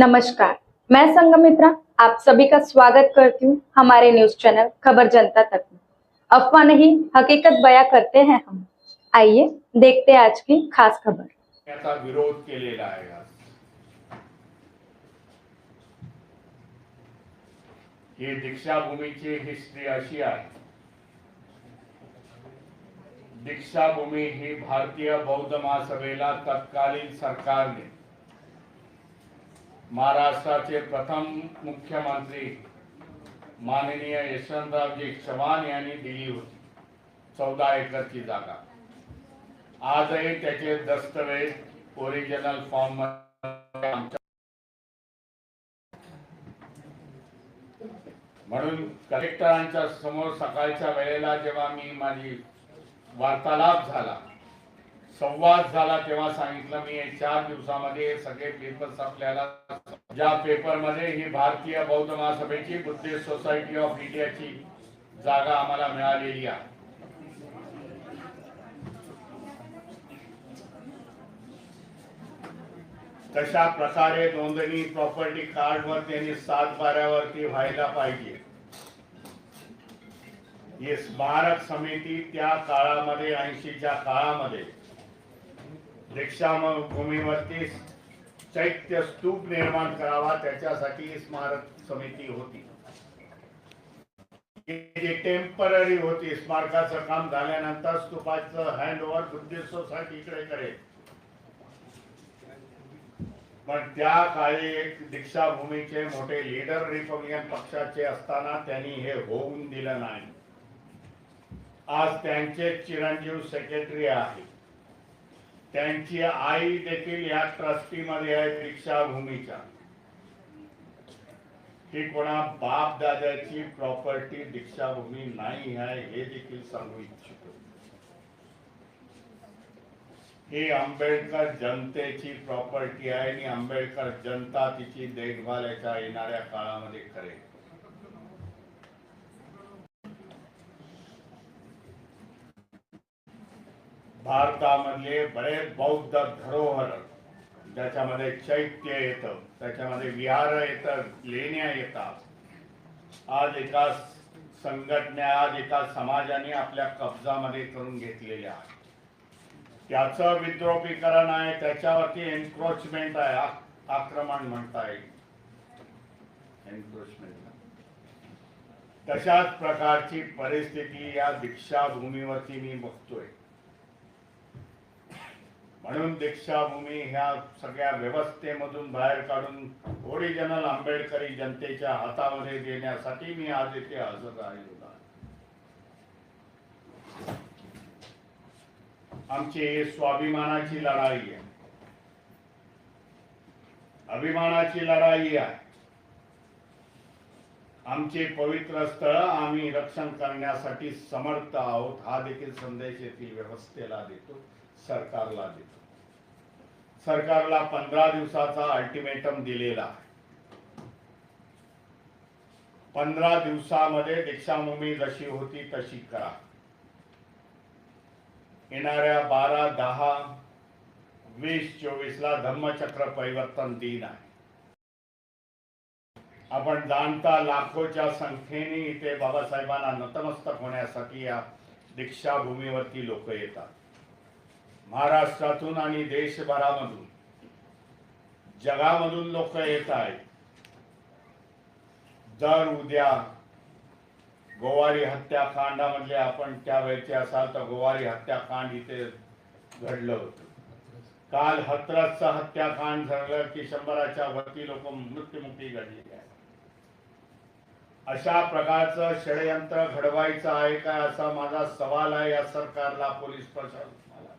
नमस्कार, मैं संगमित्रा आप सभी का स्वागत करती हूँ हमारे न्यूज़ चैनल खबर जनता तक में। अफवाह नहीं, हकीकत बयां करते हैं हम। आइए, देखते हैं आज की खास खबर। विरोध केलेला आहे आज. ही दीक्षाभूमीची हिस्ट्री अशी आहे। दीक्षाभूमी ही भारतीय बौद्ध महासभेला तत्कालीन सरकारने महाराष्ट्राचे प्रथम मुख्यमंत्री माननीय यशवंतरावजी चव्हाण यांनी दिली होती. चौदा एकरची जागा. आजही त्याचे दस्तवेज ओरिजिनल फॉर्म म्हणून कलेक्टरांच्या समोर सकाळच्या वेळेला जेव्हा मी माझी वार्तालाप झाला संवाद झाला तेव्हा सांगितलं मी हे चार दिवसामध्ये सगळे पेपर्स आपल्याला ज्या पेपरमध्ये ही भारतीय बौद्ध महासभेची बुद्धिस्ट सोसायटी ऑफ इंडियाची जागा आम्हाला मिळालेली आहे. तशा प्रकारे नोंदणी प्रॉपर्टी कार्ड वर त्यांनी सात बाऱ्यावरती व्हायला पाहिजे. ही स्मारक समिती त्या काळामध्ये ऐंशीच्या काळामध्ये दीक्षाभूमीवरती चैत्य स्तूप निर्माण करावा त्याच्यासाठी स्मारक समिती होती. ही जी टेंपररी होती स्मारकाचं काम झाल्यानंतर स्तूपाचं हँड ओव्हर बुद्धिस्ट सोसायटीकडे करेल. पण त्या काळी एक दीक्षाभूमीचे मोठे लीडर रिपब्लिकन पक्षाचे असताना त्यांनी हे होऊन दिलं नाही. आज त्यांचे चिरंजीव सेक्रेटरी आहे. त्यांची आई देखील या ट्रस्टी मध्ये आहे दीक्षाभूमीच्या ही कोणा बाप दादाची प्रॉपर्टी दीक्षाभूमी नाही आहे हे देखील सांगू इच्छितो. ही आंबेडकर जनतेची प्रॉपर्टी आहे आणि आंबेडकर जनता तिची देखभाल याच्या येणाऱ्या काळामध्ये करेल. भारतामधले बरेच बौद्ध धरोहर. ज्याच्यामध्ये चैत्य येतं त्याच्यामध्ये विहार येतं लेण्या येतात. आज एका संघटना आज एका समाजाने आपल्या कब्जामध्ये करून घेतलेल्या आहेत त्याचं विद्रोपीकरण आहे त्याच्यावरती एन्क्रोचमेंट आहे आक्रमण म्हणता येईल. एन्क्रोचमेंट तशाच प्रकारची परिस्थिती या दीक्षाभूमीवरती मी बघतोय. म्हणून दीक्षाभूमी ह्या सगळ्या व्यवस्थेमधून बाहेर काढून ओरिजिनल आंबेडकरी जनतेच्या हातामध्ये देण्यासाठी मी आज इथे हजर राहिलो आहे. आमची स्वाभिमानाची लढाई आहे. अभिमानाची लढाई आहे. आमचे पवित्र स्थळ आम्ही रक्षण करण्यासाठी समर्थ आहोत हा देखील संदेश येथील व्यवस्थेला देतो. सरकारला देतो. सरकारला पंधरा दिवसाचा अल्टिमेटम दिलेला आहे. पंधरा दिवसामध्ये दीक्षाभूमी जशी होती तशी करा. येणाऱ्या बारा दहा वीस चोवीस ला धम्मचक्र परिवर्तन दिन आहे. आपण जाणता लाखोच्या संख्येने इथे बाबासाहेबांना नतमस्तक होण्यासाठी या दीक्षाभूमीवरती लोक येतात. महाराष्ट्रातून आणि देशभरामधून. जगामधून लोक येत आहेत. दर उद्या गोवारी हत्याकांडामधले आपण त्यावेळेचे असाल तर गोवारी हत्याकांड इथे घडलं होतं. काल हत्रसचं हत्याकांड झालं की शंभराच्या वरती लोक मृत्युमुखी घडली आहे अशा प्रकारचं षडयंत्र घडवायचं आहे का? असा माझा सवाल आहे या सरकारला पोलीस प्रशासनाला.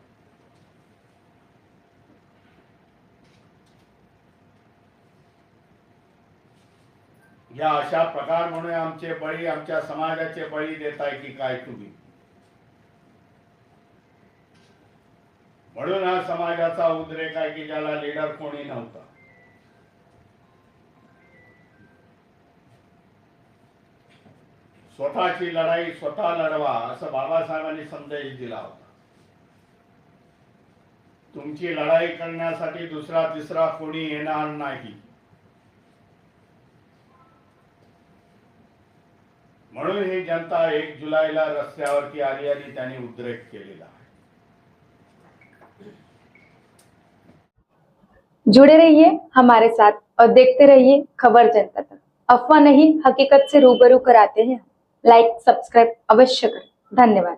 या अशा प्रकार म्हणून आमचे बळी आमच्या समाजाचे बळी देताय की काय तुम्ही? म्हणून हा समाजाचा उद्रेक आहे की ज्याला लीडर कोणी नव्हता. स्वतःची लढाई स्वतः लढवा असं बाबासाहेबांनी संदेश दिला होता. तुमची लढाई करण्यासाठी दुसरा तिसरा कोणी येणार नाही. म्हणून ही जनता एक जुलैला रस्त्यावरती आली आणि त्यांनी उद्रेक केलेला जुड़े रहिए हमारे साथ और देखते रहिए खबर जनता तक। अफवाह नहीं हकीकत से रूबरू कराते हैं लाइक सब्सक्राइब अवश्य करें। धन्यवाद।